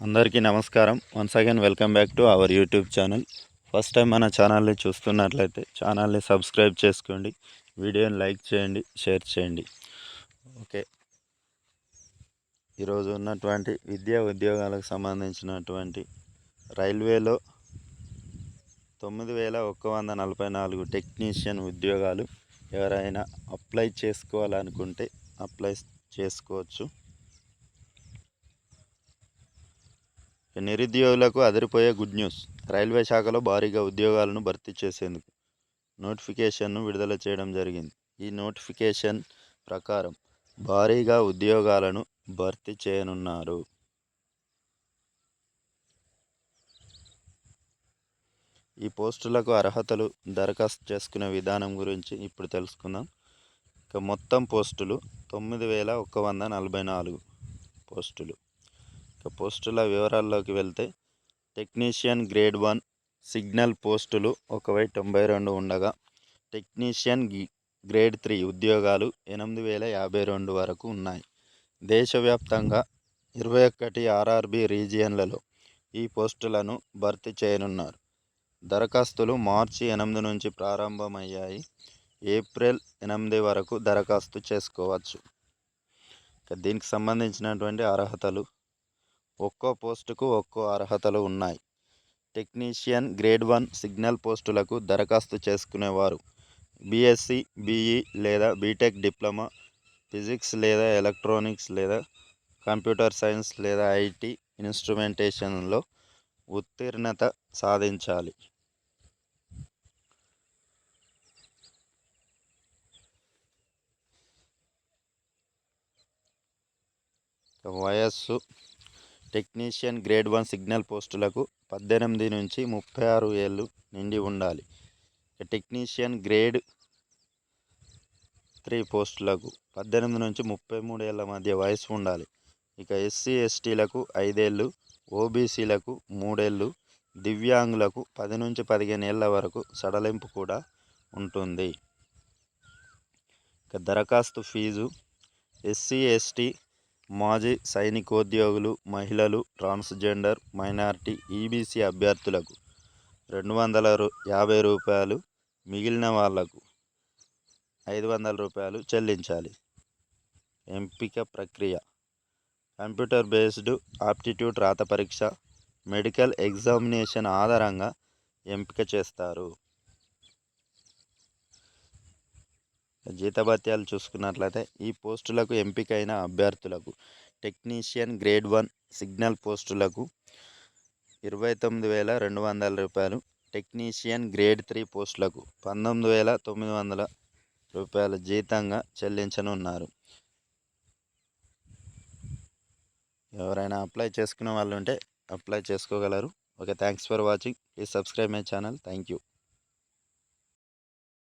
అందరికీ నమస్కారం. Once again welcome back to our YouTube channel first time మన ఛానల్ని చూస్తున్నట్లయితే ఛానల్ని సబ్స్క్రైబ్ చేసుకోండి. వీడియోని లైక్ చేయండి షేర్ చేయండి. ఓకే ఈరోజు ఉన్నటువంటి విద్యా ఉద్యోగాలకు సంబంధించినటువంటి రైల్వేలో తొమ్మిది వేల ఒక్క వంద నలభై నాలుగు టెక్నీషియన్ ఉద్యోగాలు ఎవరైనా అప్లై చేసుకోవాలనుకుంటే అప్లై చేసుకోవచ్చు. నిరుద్యోగులకు అదిరిపోయే గుడ్ న్యూస్. రైల్వే శాఖలో భారీగా ఉద్యోగాలను భర్తీ చేసేందుకు నోటిఫికేషన్ను విడుదల చేయడం జరిగింది. ఈ నోటిఫికేషన్ ప్రకారం భారీగా ఉద్యోగాలను భర్తీ చేయనున్నారు. ఈ పోస్టులకు అర్హతలు దరఖాస్తు చేసుకునే విధానం గురించి ఇప్పుడు తెలుసుకుందాం. ఇక మొత్తం పోస్టులు తొమ్మిది వేల ఒక వంద నలభై నాలుగు పోస్టులు. ఇక పోస్టుల వివరాల్లోకి వెళ్తే టెక్నీషియన్ గ్రేడ్ వన్ సిగ్నల్ పోస్టులు ఒక వెయ్యి తొంభై రెండు ఉండగా టెక్నీషియన్ గ్రేడ్ త్రీ ఉద్యోగాలు ఎనిమిది వేల యాభై రెండు వరకు ఉన్నాయి. దేశవ్యాప్తంగా ఇరవై ఒకటి ఆర్ఆర్బి రీజియన్లలో ఈ పోస్టులను భర్తీ చేయనున్నారు. దరఖాస్తులు మార్చి ఎనిమిది నుంచి ప్రారంభమయ్యాయి. ఏప్రిల్ ఎనిమిది వరకు దరఖాస్తు చేసుకోవచ్చు. దీనికి సంబంధించినటువంటి అర్హతలు ఒక్కో పోస్టుకు ఒక్కో అర్హతలు ఉన్నాయి. టెక్నీషియన్ గ్రేడ్ వన్ సిగ్నల్ పోస్టులకు దరఖాస్తు చేసుకునేవారు. బీఎస్సీ బీఈ లేదా బీటెక్ డిప్లొమా ఫిజిక్స్ లేదా ఎలక్ట్రానిక్స్ లేదా కంప్యూటర్ సైన్స్ లేదా ఐటీ ఇన్స్ట్రుమెంటేషన్లో ఉత్తీర్ణత సాధించాలి. వయస్సు టెక్నీషియన్ గ్రేడ్ వన్ సిగ్నల్ పోస్టులకు పద్దెనిమిది నుంచి ముప్పై ఆరు ఏళ్ళు నిండి ఉండాలి. ఇక టెక్నీషియన్ గ్రేడ్ త్రీ పోస్టులకు పద్దెనిమిది నుంచి ముప్పై మూడు ఏళ్ళ మధ్య వయసు ఉండాలి. ఇక ఎస్సీ ఎస్టీలకు ఐదేళ్ళు ఓబీసీలకు మూడేళ్ళు దివ్యాంగులకు పది నుంచి పదిహేను ఏళ్ళ వరకు సడలింపు కూడా ఉంటుంది. ఇక దరఖాస్తు ఫీజు ఎస్సీ ఎస్టీ మాజీ సైనికోద్యోగులు మహిళలు ట్రాన్స్జెండర్ మైనారిటీ ఈబీసీ అభ్యర్థులకు రెండు వందల రూ యాభై రూపాయలు మిగిలిన వాళ్ళకు ఐదు వందల రూపాయలు చెల్లించాలి. ఎంపిక ప్రక్రియ. కంప్యూటర్ బేస్డ్ ఆప్టిట్యూడ్ రాత పరీక్ష మెడికల్ ఎగ్జామినేషన్ ఆధారంగా ఎంపిక చేస్తారు. జీతభత్యాలు చూసుకున్నట్లయితే ఈ పోస్టులకు ఎంపికైన అభ్యర్థులకు టెక్నీషియన్ గ్రేడ్ వన్ సిగ్నల్ పోస్టులకు ఇరవై తొమ్మిది వేల రెండు వందల రూపాయలు టెక్నీషియన్ గ్రేడ్ త్రీ పోస్టులకు పంతొమ్మిది వేల తొమ్మిది వందల రూపాయల జీతంగా చెల్లించనున్నారు. ఎవరైనా అప్లై చేసుకునే వాళ్ళు ఉంటే అప్లై చేసుకోగలరు. Okay thanks for watching. Please subscribe my channel. Thank you.